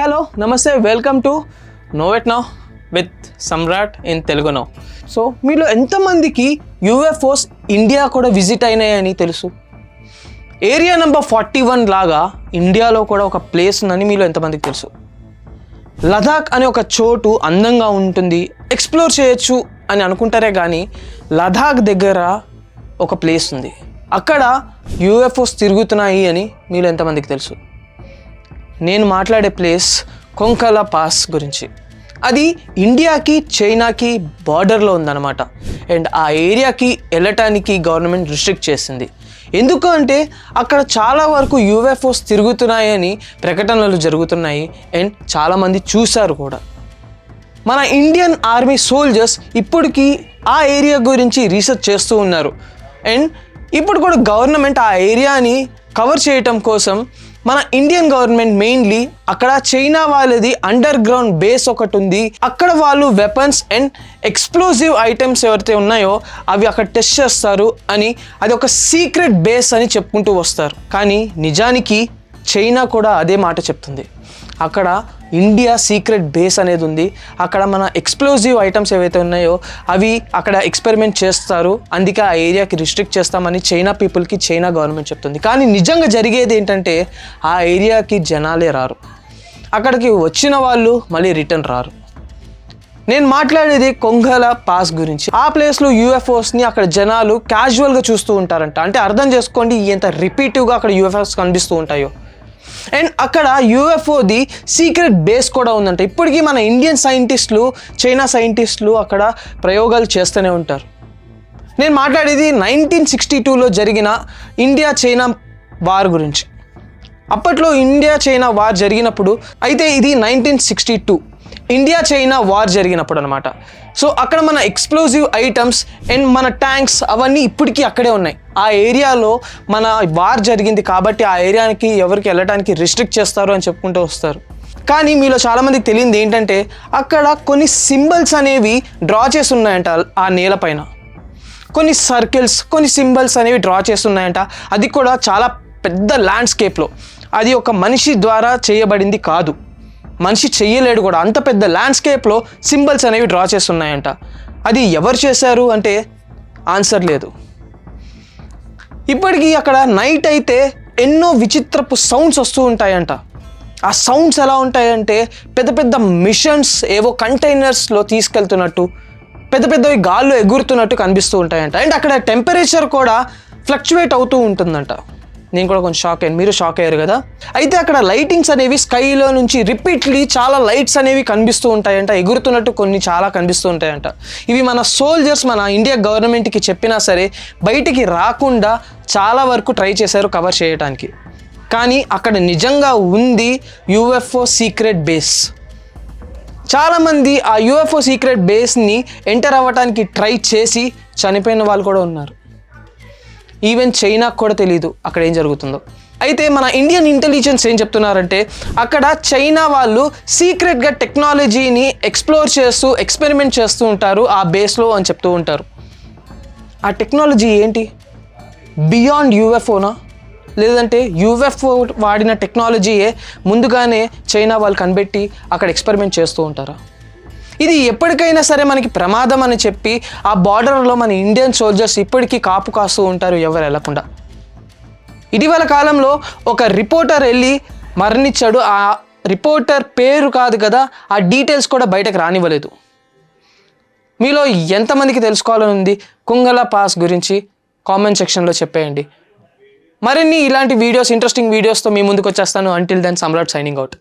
Hello namaste welcome to know it now with Samrat in Telugu now so మీలో ఎంతమందికి UFOs India కూడా visit అయినాయని తెలుసు? Area number forty one లాగా ఇండియాలో కూడా ఒక ప్లేస్ ఉందని మీలో ఎంతమందికి తెలుసు? లదాఖ్ అనే ఒక చోటు అందంగా ఉంటుంది. ఎక్స్ప్లోర్ చేయొచ్చు అని అనుకుంటారే కానీ లదాఖ్ దగ్గర ఒక ప్లేస్ ఉంది. అక్కడ యూఎఫ్ఓస్ తిరుగుతున్నాయి అని మీలో ఎంతమందికి తెలుసు? నేను మాట్లాడే ప్లేస్ కొంకల పాస్ గురించి. అది ఇండియాకి చైనాకి బార్డర్లో ఉందన్నమాట. అండ్ ఆ ఏరియాకి వెళ్ళటానికి గవర్నమెంట్ రిస్ట్రిక్ట్ చేసింది. ఎందుకు అంటే అక్కడ చాలా వరకు యూఎఫ్ఓస్ తిరుగుతున్నాయని ప్రకటనలు జరుగుతున్నాయి. అండ్ చాలామంది చూశారు కూడా. మన ఇండియన్ ఆర్మీ సోల్జర్స్ ఇప్పటికీ ఆ ఏరియా గురించి రీసెర్చ్ చేస్తూ ఉన్నారు. అండ్ ఇప్పుడు కూడా గవర్నమెంట్ ఆ ఏరియాని కవర్ చేయటం కోసం మన ఇండియన్ గవర్నమెంట్ మెయిన్లీ అక్కడ చైనా వాళ్ళది అండర్ గ్రౌండ్ బేస్ ఒకటి ఉంది. అక్కడ వాళ్ళు వెపన్స్ అండ్ ఎక్స్ప్లోజివ్ ఐటమ్స్ ఎవరైతే ఉన్నాయో అవి అక్కడ టెస్ట్ చేస్తారు అని అది ఒక సీక్రెట్ బేస్ అని చెప్పుకుంటూ వస్తారు. కానీ నిజానికి చైనా కూడా అదే మాట చెప్తుంది. అక్కడ ఇండియా సీక్రెట్ బేస్ అనేది ఉంది. అక్కడ మన ఎక్స్ప్లోజివ్ ఐటమ్స్ ఏవైతే ఉన్నాయో అవి అక్కడ ఎక్స్పెరిమెంట్ చేస్తారు. అందుకే ఆ ఏరియాకి రిస్ట్రిక్ట్ చేస్తామని చైనా పీపుల్కి చైనా గవర్నమెంట్ చెప్తుంది. కానీ నిజంగా జరిగేది ఏంటంటే ఆ ఏరియాకి జనాలే రారు. అక్కడికి వచ్చిన వాళ్ళు మళ్ళీ రిటర్న్ రారు. నేను మాట్లాడేది కొంగల పాస్ గురించి. ఆ ప్లేస్లో యూఎఫ్ఓస్ని అక్కడ జనాలు క్యాజువల్గా చూస్తూ ఉంటారంట. అంటే అర్థం చేసుకోండి ఎంత రిపీటివ్గా అక్కడ యూఎఫ్ఓస్ కనిపిస్తూ ఉంటాయో. అండ్ అక్కడ యూఎఫ్ఓది సీక్రెట్ బేస్ కూడా ఉందంట. ఇప్పటికీ మన ఇండియన్ సైంటిస్టులు చైనా సైంటిస్టులు అక్కడ ప్రయోగాలు చేస్తూనే ఉంటారు. నేను మాట్లాడేది నైన్టీన్ సిక్స్టీ టూలో జరిగిన ఇండియా చైనా వార్ గురించి. అప్పట్లో ఇండియా చైనా వార్ జరిగినప్పుడు అయితే ఇది nineteen sixty two India China war జరిగినప్పుడు అనమాట సో అక్కడ మన ఎక్స్ప్లోజివ్ ఐటమ్స్ అండ్ మన ట్యాంక్స్ అవన్నీ ఇప్పటికీ అక్కడే ఉన్నాయి. ఆ ఏరియాలో మన వార్ జరిగింది కాబట్టి ఆ ఏరియాకి ఎవరికి వెళ్ళడానికి రిస్ట్రిక్ట్ చేస్తారు అని చెప్పుకుంటూ వస్తారు. కానీ మీలో చాలామందికి తెలియంది ఏంటంటే అక్కడ కొన్ని సింబల్స్ అనేవి డ్రా చేసి ఉన్నాయంట ఆ నేలపైన కొన్ని సర్కిల్స్ కొన్ని సింబల్స్ అనేవి డ్రా చేస్తున్నాయంట. అది కూడా చాలా పెద్ద ల్యాండ్స్కేప్లో. అది ఒక మనిషి ద్వారా చేయబడింది కాదు. మనిషి చెయ్యలేడు కూడా. అంత పెద్ద ల్యాండ్స్కేప్లో సింబల్స్ అనేవి డ్రా చేస్తున్నాయంట. అది ఎవరు చేశారు అంటే ఆన్సర్ లేదు. ఇప్పటికీ అక్కడ నైట్ అయితే ఎన్నో విచిత్రపు సౌండ్స్ వస్తూ ఉంటాయంట. ఆ సౌండ్స్ ఎలా ఉంటాయంటే పెద్ద పెద్ద మిషన్స్ ఏవో కంటైనర్స్లో తీసుకెళ్తున్నట్టు పెద్ద పెద్దవి గాల్లో ఎగురుతున్నట్టు కనిపిస్తూ ఉంటాయంట. అండ్ అక్కడ టెంపరేచర్ కూడా ఫ్లక్చువేట్ అవుతూ ఉంటుందంట. నేను కూడా కొంచెం షాక్ అయ్యాను. మీరు షాక్ అయ్యారు కదా? అయితే అక్కడ లైటింగ్స్ అనేవి స్కైలో నుంచి రిపీట్లీ చాలా లైట్స్ అనేవి కనిపిస్తూ ఉంటాయంట. ఎగురుతున్నట్టు కొన్ని చాలా కనిపిస్తూ ఉంటాయంట. ఇవి మన సోల్జర్స్ మన ఇండియా గవర్నమెంట్కి చెప్పినా సరే బయటికి రాకుండా చాలా వరకు ట్రై చేశారు కవర్ చేయడానికి కానీ అక్కడ నిజంగా ఉంది యూఎఫ్ఓ సీక్రెట్ బేస్ చాలామంది ఆ యూఎఫ్ఓ సీక్రెట్ బేస్ని ఎంటర్ అవ్వడానికి ట్రై చేసి చనిపోయిన వాళ్ళు కూడా ఉన్నారు. ఈవెన్ చైనాకు కూడా తెలియదు అక్కడ ఏం జరుగుతుందో. అయితే మన ఇండియన్ ఇంటెలిజెన్స్ ఏం చెప్తున్నారంటే అక్కడ చైనా వాళ్ళు సీక్రెట్గా టెక్నాలజీని ఎక్స్ప్లోర్ చేస్తూ ఎక్స్పెరిమెంట్ చేస్తూ ఉంటారు ఆ బేస్లో అని చెప్తూ ఉంటారు. ఆ టెక్నాలజీ ఏంటి? బియాండ్ యూఎఫ్ఓనా లేదంటే యూఎఫ్ఓ వాడిన టెక్నాలజీయే ముందుగానే చైనా వాళ్ళు కనిపెట్టి అక్కడ ఎక్స్పెరిమెంట్ చేస్తూ ఉంటారా? ఇది ఎప్పటికైనా సరే మనకి ప్రమాదం అని చెప్పి ఆ బార్డర్లో మన ఇండియన్ సోల్జర్స్ ఇప్పటికీ కాపు కాస్తూ ఉంటారు ఎవరు వెళ్ళకుండా ఇటీవల కాలంలో ఒక రిపోర్టర్ వెళ్ళి మరణించాడు. ఆ రిపోర్టర్ పేరు కాదు కదా ఆ డీటెయిల్స్ కూడా బయటకు రానివ్వలేదు. మీలో ఎంతమందికి తెలుసుకోవాలని ఉంది? కుంగల పాస్ గురించి కామెంట్ సెక్షన్లో చెప్పేయండి. మరిన్ని ఇలాంటి వీడియోస్ ఇంట్రెస్టింగ్ వీడియోస్తో మీ ముందుకు వచ్చేస్తాను. Until then Samrat signing out